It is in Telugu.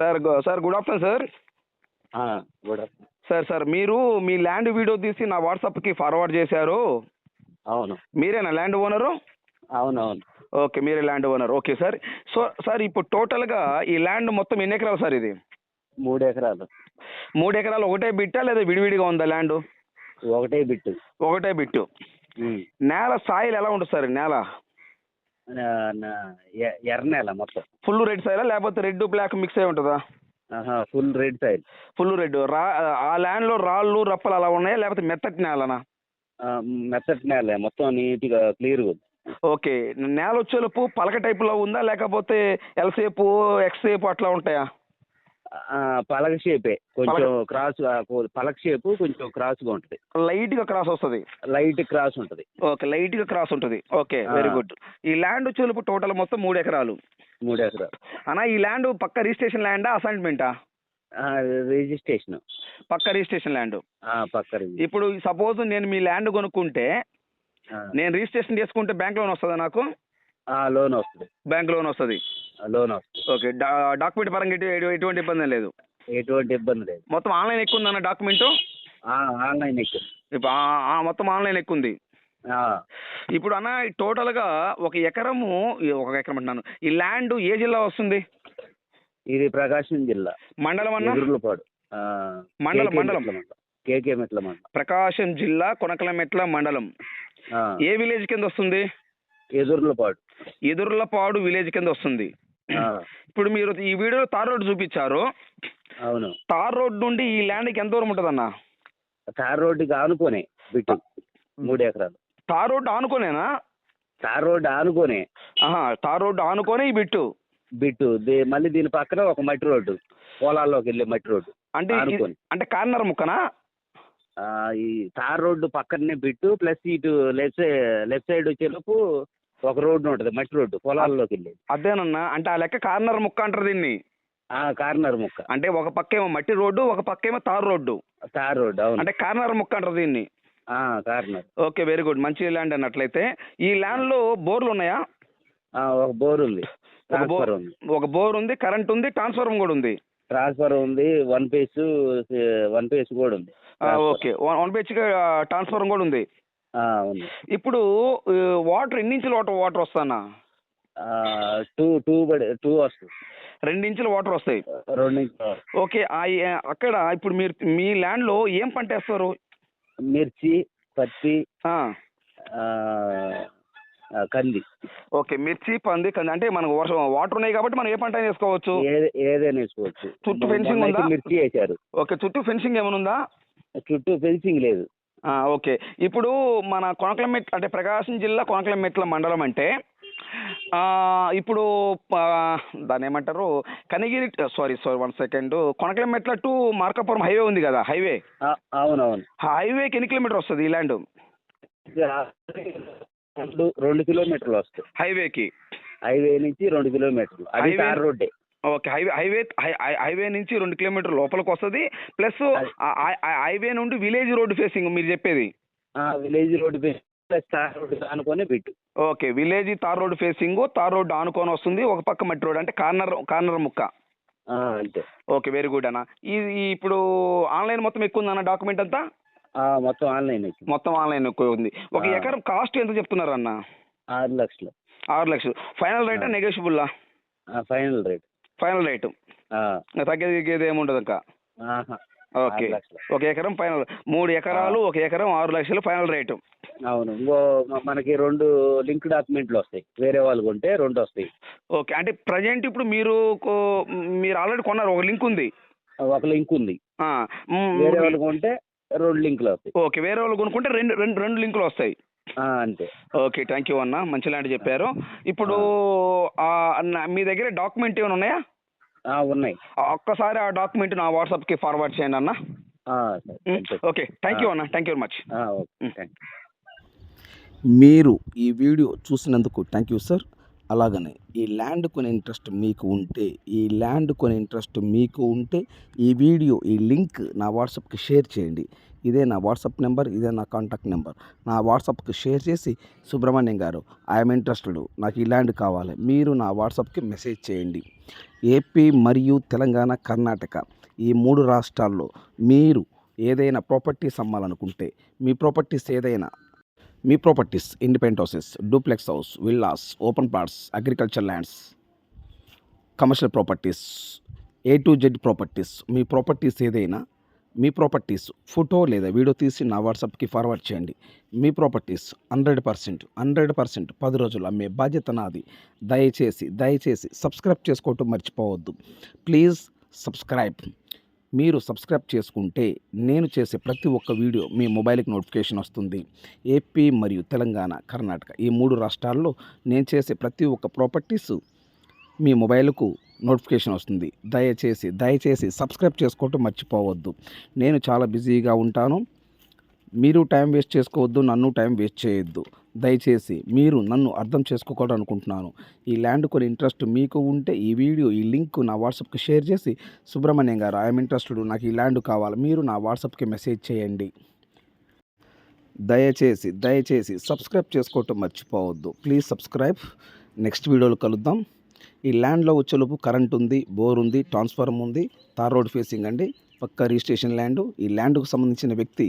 Sir sir good afternoon sir. Good afternoon. Sir sir మీరు మీ ల్యాండ్ వీడియో తీసి నా వాట్సాప్కి ఫార్వర్డ్ చేశారు. అవును. మీరేనా ల్యాండ్ ఓనరు? అవును అవును ఓకే మీరే land owner. Okay sir. So sir ఇప్పుడు టోటల్గా ఈ ల్యాండ్ మొత్తం ఎన్ని ఎకరాలు సార్ ఇది? మూడు ఎకరాలు మూడు ఎకరాలు ఒకటే బిట్టా లేదా విడివిడిగా ఉందా ల్యాండ్? ఒకటే బిట్టు. ఒకటే బిట్టు. నేల సాయిల్ ఎలా ఉంటుంది సార్? నేల? ఎర్ర నేల మొత్తం. ఫుల్ రెడ్ సాయిలా లేకపోతే రెడ్ బ్లాక్ మిక్స్ అయి ఉంటుందా? Full red side full red రా ఆ ల్యాండ్లో రాళ్ళు రప్పలు అలా ఉన్నాయా? లేకపోతే మెత్తటి నేలనా? మెత్తటి నేల. మొత్తం నీట్గా క్లియర్గా ఉంది. ఓకే. నేల వచ్చేలోపు పలక టైపులో ఉందా? లేకపోతే ఎల్ షేపు ఎక్స్ షేపు అట్లా ఉంటాయా? పలక షేపే. కొంచెం క్రాస్ పలక షేపు కొంచెం క్రాస్గా ఉంటుంది. లైట్గా క్రాస్ వస్తుంది. లైట్ క్రాస్ ఉంటుంది. ఓకే లైట్గా క్రాస్ ఉంటుంది. Okay very. గుడ్. ఈ ల్యాండ్ వచ్చేలోపు టోటల్ మొత్తం మూడు ఎకరాలు. మూడు ఎకరాలు. అన్నా ఈ ల్యాండ్ పక్క రిజిస్ట్రేషన్ ల్యాండా అసైన్మెంటా? రిజిస్ట్రేషన్. పక్క రిజిస్ట్రేషన్ ల్యాండ్. పక్క ఇప్పుడు సపోజ్ నేను మీ ల్యాండ్ కొనుక్కుంటే నేను రిజిస్ట్రేషన్ చేసుకుంటే బ్యాంక్ లోన్ వస్తుందా నాకు? లోన్ వస్తుంది. బ్యాంక్ లోన్ వస్తుంది. లోన్ వస్తుంది. ఓకే డా- డాక్యుమెంట్ పరంగా ఎటు- ఎటు- ఎటువంటి ఇబ్బంది లేదు? ఎటువంటి ఇబ్బంది లేదు. మొత్తం ఆన్లైన్ ఎక్కువ ఉందన్న డాక్యుమెంట్? ఆ, ఆన్లైన్ ఎక్కువ ఇప్పుడు ఆ- ఆ మొత్తం ఆన్లైన్ ఎక్కువ ఉంది ఆ, ఇప్పుడు అన్న టోటల్గా ఒక ఎకరము ఈ ఒక ఎకరం అంటున్నాను ఈ ల్యాండ్ ఏ జిల్లా వస్తుంది? ఇది ప్రకాశం జిల్లా. మండలం అన్న? ఎదుర్లపాడు ఆ, మండలం, కేకే మండలం. మెట్ల మండలం. కేకే మెట్ల మండలం. ప్రకాశం జిల్లా కొనకలమెట్ల మండలం. ఆ, ఏ విలేజ్ కింద వస్తుంది? ఎదుర్లపాడు ఎదుర్లపాడు విలేజ్ కింద వస్తుంది. ఇప్పుడు మీరు ఈ వీడియోలో తార్ రోడ్ చూపించారు. అవును. తార్ రోడ్ నుండి ఈ ల్యాండ్కి ఎంత దూరం ఉంటుందన్న? తార్ రోడ్డుకి ఆనుకోనే బిట్టు మూడు ఎకరాలు. తార్ రోడ్ ఆనుకోనేనా? తార్ రోడ్డు ఆనుకోనే. ఆహా తార్ రోడ్ ఆనుకోనే ఈ బిట్టు. బిట్టు. మళ్ళీ దీని పక్కన ఒక మట్టి రోడ్డు. పొలాల్లోకి వెళ్ళే మట్టి రోడ్డు. అంటే అంటే కార్నర్ ముక్కనా? ఈ తార్ రోడ్డు పక్కనే బిట్టు ప్లస్ ఇటు లెఫ్ట్ సైడ్ లెఫ్ట్ సైడ్ వచ్చేలోపు ఒక రోడ్డు ఉంటుంది మట్టి రోడ్డు పొలాల్లోకి వెళ్ళేది. అదేనన్నా అంటే ఆ లెక్క కార్నర్ ముక్క అంటారు దీన్ని. ఆ కార్నర్ ముక్క. అంటే ఒక పక్క ఏమో మట్టి రోడ్డు ఒక పక్క ఏమో తార్ రోడ్డు. తార్ రోడ్డు అవును. అంటే కార్నర్ ముక్క అంటారు దీన్ని. ఆ, కార్నర్. Okay very good. మంచి ల్యాండ్ అన్నట్లయితే. ఈ ల్యాండ్లో బోర్లు ఉన్నాయా? ఆ, ఒక బోర్ ఉంది. ఒక బోర్ ట్రాన్స్ఫర్ ఉంది. ఒక బోర్ ఉంది కరెంట్ ఉంది ట్రాన్స్ఫార్మర్ కూడా ఉంది. ట్రాన్స్ఫర్ ఉంది వన్ పేస్ వన్ పేస్ కూడా ఉంది. ఆ, okay. One one BHK transformer కూడా ఉంది. ఇప్పుడు వాటర్ ఎన్ని ఇంచుల వాటర్ వాటర్ వస్తానా? టూ టూ టూ వస్తుంది రెండు ఇంచుల వాటర్ వస్తాయి. రెండు ఇంచులు. ఓకే అక్కడ ఇప్పుడు మీరు మీ ల్యాండ్లో ఏం పంట వేస్తారు? మిర్చి పత్తి కంది. ఓకే మిర్చి పంది కంది అంటే మనకు వర్షం వాటర్ ఉన్నాయి కాబట్టి మనం ఏ పంట వేసుకోవచ్చు? ఏది ఏదైనా వేసుకోవచ్చు. చుట్టూ అయితే ఉందా? మిర్చి వేశారు. ఓకే చుట్టూ ఫెన్సింగ్ ఏమైనా ఉందా? చుట్టూ ఫెన్సింగ్ లేదు. ఓకే. ఇప్పుడు మన కొనకలమెట్ అంటే ప్రకాశం జిల్లా కొనకలమెట్ల మండలం అంటే ఇప్పుడు ఆ, దాన్ని ఏమంటారు? Kanigiri sorry sorry one second. Konakalametla to Markapuram highway ఉంది కదా హైవే? అవునవును. హైవేకి ఎన్ని కిలోమీటర్ వస్తుంది ఈ ల్యాండ్? రెండు కిలోమీటర్లు వస్తాయి హైవేకి హైవే నుంచి రెండు కిలోమీటర్లు. అది హైవే- తార్ రోడ్డే. ఓకే హైవే హైవే హైవే నుంచి రెండు కిలోమీటర్ లోపలికి వస్తుంది. ప్లస్ హైవే నుండి విలేజ్ రోడ్ ఫేసింగ్ మీరు చెప్పేది. Village road plus tar road okay village tar road facing tar road ఆనుకొని వస్తుంది. ఒక పక్క మట్టి రోడ్ అంటే కార్నర్ కార్నర్ ముక్క. అంతే. ఓకే వెరీ గుడ్ అన్న. ఇది ఇప్పుడు ఆన్లైన్ మొత్తం ఎక్కువ ఉందన్న డాక్యుమెంట్ అంతా? మొత్తం ఆన్లైన్ మొత్తం ఆన్లైన్ ఎక్కువ ఉంది. ఒక. ఎకరం కాస్ట్ ఎంత చెప్తున్నారు అన్న? ఆరు లక్షలు. ఆరు లక్షలు. ఫైనల్ రేటా. నెగోషియబుల్లా ఫైనల్ రేట్. Final rate. తగ్గేది తగ్గేది ఏముండదు ఇంకా. ఓకే. ఒక ఎకరం ఫైనల్. మూడు ఎకరాలు ఒక ఎకరం ఆరు లక్షలు ఫైనల్ రేటు. అవును. ఇంకో మనకి రెండు లింక్ డాక్యుమెంట్లు వస్తాయి. వేరే వాళ్ళు కొంటే రెండు వస్తాయి. ఓకే. అంటే ప్రజెంట్ ఇప్పుడు మీరు మీరు ఆల్రెడీ కొన్నారు ఒక లింక్ ఉంది. ఒక లింక్ ఉంది. వేరే వాళ్ళు కొంటే రెండు లింకులు వస్తాయి. ఓకే. వేరే వాళ్ళు కొనుక్కుంటే రెండు రెండు రెండు లింకులు వస్తాయి. అంతే. ఓకే థ్యాంక్ యూ అన్న. మంచి లాంటి చెప్పారు. ఇప్పుడు మీ దగ్గర డాక్యుమెంట్ ఏమైనా ఉన్నాయా? ఉన్నాయి. ఒక్కసారి ఆ డాక్యుమెంట్ నా వాట్సాప్కి ఫార్వర్డ్ చేయండి అన్న. ఓకే. థ్యాంక్ యూ అన్న. Thank you very much. మీరు ఈ వీడియో చూసినందుకు థ్యాంక్ యూ సార్ అలాగనే ఈ ల్యాండ్ కొనే ఇంట్రెస్ట్ మీకు ఉంటే ఈ ల్యాండ్ కొనే ఇంట్రెస్ట్ మీకు ఉంటే ఈ వీడియో ఈ లింక్ నా వాట్సాప్కి షేర్ చేయండి. ఇదే నా వాట్సాప్ నెంబర్ ఇదే నా కాంటాక్ట్ నెంబర్. నా వాట్సాప్కి షేర్ చేసి సుబ్రహ్మణ్యం గారు ఐఎమ్ ఇంట్రెస్టెడ్ నాకు ఈ ల్యాండ్ కావాలి. మీరు నా వాట్సాప్కి మెసేజ్ చేయండి. ఏపీ మరియు తెలంగాణ కర్ణాటక ఈ మూడు రాష్ట్రాల్లో మీరు ఏదైనా ప్రాపర్టీస్ అమ్మాలనుకుంటే మీ ప్రాపర్టీస్ ఏదైనా మీ properties independent houses duplex house villas open plots agriculture lands commercial properties A to Z properties me properties ఏదైనా మీ ప్రాపర్టీస్ ఫోటో లేదా వీడియో తీసి నా వాట్సాప్కి ఫార్వర్డ్ చేయండి. మీ properties hundred percent hundred percent పది రోజులు అమ్మే బాధ్యత నాది. దయచేసి దయచేసి సబ్స్క్రైబ్ చేసుకోవటం మర్చిపోవద్దు. Please subscribe. మీరు సబ్స్క్రైబ్ చేసుకుంటే నేను చేసే ప్రతి ఒక్క వీడియో మీ మొబైల్కి నోటిఫికేషన్ వస్తుంది. ఏపీ మరియు తెలంగాణ కర్ణాటక ఈ మూడు రాష్ట్రాల్లో నేను చేసే ప్రతి ఒక్క ప్రాపర్టీస్ మీ మొబైల్కు నోటిఫికేషన్ వస్తుంది. దయచేసి దయచేసి సబ్స్క్రైబ్ చేసుకోవటం మర్చిపోవద్దు. నేను చాలా బిజీగా ఉంటాను. మీరు టైం వేస్ట్ చేసుకోవద్దు నన్ను టైం వేస్ట్ చేయొద్దు. దయచేసి మీరు నన్ను అర్థం చేసుకోకూడదు అనుకుంటున్నాను. ఈ ల్యాండ్ కొని ఇంట్రెస్ట్ మీకు ఉంటే ఈ వీడియో ఈ లింక్ నా వాట్సాప్కి షేర్ చేసి సుబ్రహ్మణ్యం గారు ఐఎమ్ ఇంట్రెస్టెడ్ నాకు ఈ ల్యాండ్ కావాలి. మీరు నా వాట్సాప్కి మెసేజ్ చేయండి. దయచేసి దయచేసి సబ్స్క్రైబ్ చేసుకోవటం మర్చిపోవద్దు. Please subscribe. నెక్స్ట్ వీడియోలో కలుద్దాం. ఈ ల్యాండ్లో వచ్చేలోపు కరెంట్ ఉంది బోర్ ఉంది ట్రాన్స్ఫార్మర్ ఉంది తార్ రోడ్ ఫేసింగ్ అండి. పక్క రిజిస్ట్రేషన్ ల్యాండ్. ఈ ల్యాండ్కు సంబంధించిన వ్యక్తి